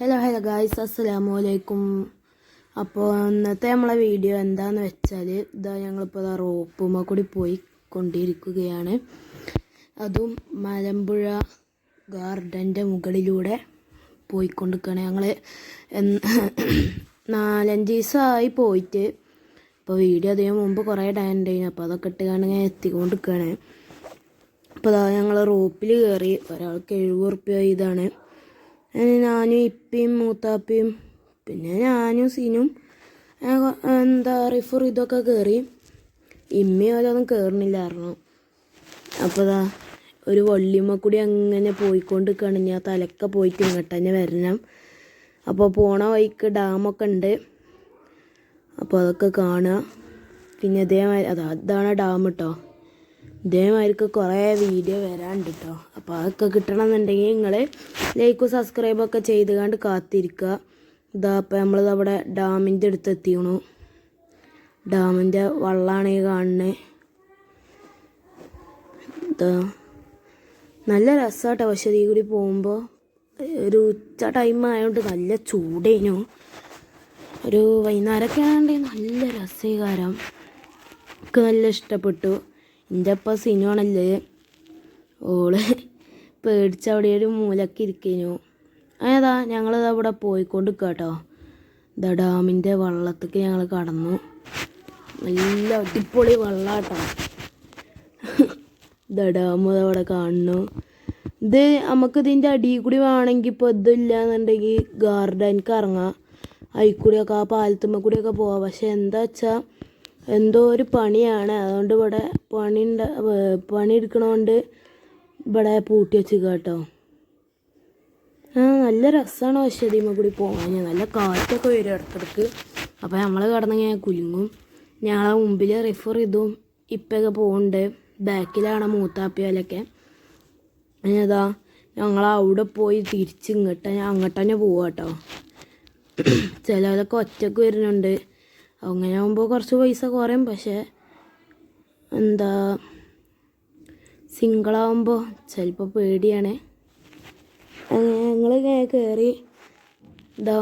Hello hello guys അസ്സലാമു അലൈക്കും അപ്പോൾ ഇന്നത്തെ നമ്മളെ വീഡിയോ എന്താന്ന് വെച്ചാൽ ഇതാ ഞങ്ങളിപ്പോൾ ഇതാ റോപ്പുമ്മ കൂടി പോയി കൊണ്ടിരിക്കുകയാണ്. അതും മലമ്പുഴ ഗാർഡന്റെ മുകളിലൂടെ പോയിക്കൊണ്ടിരിക്കുകയാണ്. ഞങ്ങൾ നാലഞ്ച് ദിവസമായി പോയിട്ട് ഇപ്പോൾ വീഡിയോ അതിന് മുമ്പ് കുറേ ഇടാനുണ്ടായിരുന്നു അപ്പോൾ അതൊക്കെ ഇട്ടുകൊണ്ട് ഞാൻ എത്തിക്കൊണ്ടിരിക്കുകയാണ്. അപ്പോൾ അതാ ഞങ്ങൾ റോപ്പിൽ കയറി ഒരാൾക്ക് എഴുപത് റുപ്യ ഇതാണ്. ഞാനും ഇപ്പയും മൂത്താപ്പയും പിന്നെ ഞാനും സീനും എന്താ റിഫർ ഇതൊക്കെ കയറി ഇമ്മയും അതൊന്നും കയറുന്നില്ലായിരുന്നു അപ്പോൾ അതാ ഒരു വള്ളിമ്മ കൂടി അങ്ങനെ പോയിക്കൊണ്ട് ഞാൻ തലക്ക പോയിട്ട് ഇങ്ങോട്ട് തന്നെ വരണം. അപ്പോൾ പോണ വഴിക്ക് ഡാമൊക്കെ ഉണ്ട്. അപ്പോൾ അതൊക്കെ കാണുക. പിന്നെ ഇതേമാതിരി അതാ അതാണ് ഡാം കേട്ടോ ഇതേമാതിരിക്ക് കുറേ വീഡിയോ വരാനുണ്ട് കേട്ടോ അപ്പോൾ അതൊക്കെ കിട്ടണമെന്നുണ്ടെങ്കിൽ നിങ്ങൾ ലൈക്കും സബ്സ്ക്രൈബൊക്കെ ചെയ്ത് കണ്ട് കാത്തിരിക്കുക ഇതാ അപ്പോൾ നമ്മളിത് അവിടെ ഡാമിന്റെ അടുത്ത് എത്തിയണു ഡാമിന്റെ വള്ളമാണ് ഈ ഇതാ. നല്ല രസമാട്ടോ പക്ഷേ ഈ കൂടി പോകുമ്പോൾ ഒരു ഉച്ച ടൈം ആയതുകൊണ്ട് നല്ല ചൂടേനു. ഒരു വൈകുന്നേരമൊക്കെ ആണെങ്കിൽ നല്ല രസീകാരം. എനിക്ക് നല്ല ഇഷ്ടപ്പെട്ടു. എന്റെ അപ്പ സിനുവാണല്ലേ. ഓൾ പേടിച്ച് അവിടെ ഒരു മൂലക്ക് ഇരിക്കുന്നു അതാ ഞങ്ങളിത് അവിടെ പോയിക്കൊണ്ട് കേട്ടോ ഇതാ ഡാമിന്റെ വള്ളത്തേക്ക് ഞങ്ങൾ കടന്നു. നല്ല അടിപൊളി വെള്ളാട്ടോ. ഇതാ ഡാം അവിടെ കാണുന്നു. ഇത് നമുക്ക് ഇതിന്റെ അടിയിൽ കൂടി വേണമെങ്കിൽ ഇപ്പോൾ ഇതില്ല എന്നുണ്ടെങ്കിൽ ഗാർഡനിക്ക് ഇറങ്ങാം. അതിൽ കൂടിയൊക്കെ ആ പാലത്തുമ്മ കൂടിയൊക്കെ പോവാം. പക്ഷെ എന്താ വെച്ചാൽ എന്തോ ഒരു പണിയാണ്. അതുകൊണ്ട് ഇവിടെ പണി പണി എടുക്കണോണ്ട് ഇവിടെ പൂട്ടി വെച്ച് കേട്ടോ ആ നല്ല രസമാണ് പക്ഷേ കൂടി പോകാൻ നല്ല കാറ്റൊക്കെ വരും ഇടക്കിടക്ക് അപ്പോൾ നമ്മൾ കിടന്നിങ്ങനെ കുലുങ്ങും. ഞങ്ങളെ മുമ്പിൽ റിഫർ ഇതും ഇപ്പൊക്കെ പോകുന്നുണ്ട് ബാക്കിലാണ് മൂത്താപ്പിയാലൊക്കെ അതിനതാ ഞങ്ങൾ അവിടെ പോയി തിരിച്ച് ഇങ്ങോട്ട് അങ്ങോട്ട് തന്നെ പോവാട്ടോ ചിലവരൊക്കെ ഒറ്റയ്ക്ക് വരുന്നുണ്ട്. അങ്ങനെ ആകുമ്പോൾ കുറച്ച് പൈസ കുറയും. പക്ഷേ എന്താ സിംഗിളാവുമ്പോൾ ചിലപ്പോൾ പേടിയാണ്. ഞങ്ങൾ കയറി ഇതാ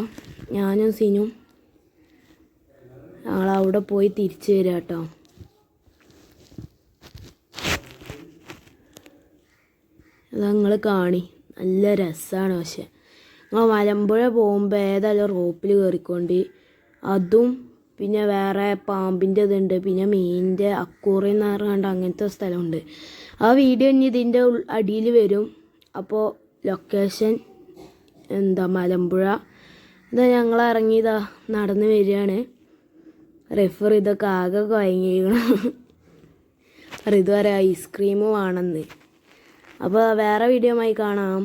ഞാനും സിനും ഞങ്ങൾ അവിടെ പോയി തിരിച്ചു വരിക കേട്ടോ അത് നിങ്ങൾ കാണി. നല്ല രസമാണ് പക്ഷെ. നിങ്ങൾ മലമ്പുഴ പോകുമ്പോൾ ഏതായാലും റോപ്പിൽ കയറിക്കൊണ്ട് അതും പിന്നെ വേറെ പാമ്പിന്റെ ഇതുണ്ട് പിന്നെ മീനിന്റെ അക്കൂറി എന്ന് പറഞ്ഞാണ്ട് അങ്ങനത്തെ സ്ഥലമുണ്ട്. ആ വീഡിയോ ഇനി ഇതിന്റെ അടിയിൽ വരും. അപ്പോൾ ലൊക്കേഷൻ എന്താ മലമ്പുഴ. ഇതാ ഞങ്ങൾ ഇറങ്ങിയതാ നടന്ന് വരികയാണ്. റെഫർ ഇതൊക്കെ ആകെ കുഴങ്ങിയിരിക്കണം ഇതുവരെ ഐസ്ക്രീം വേണമെന്ന്. അപ്പോൾ വേറെ വീഡിയോ ആയി കാണാം.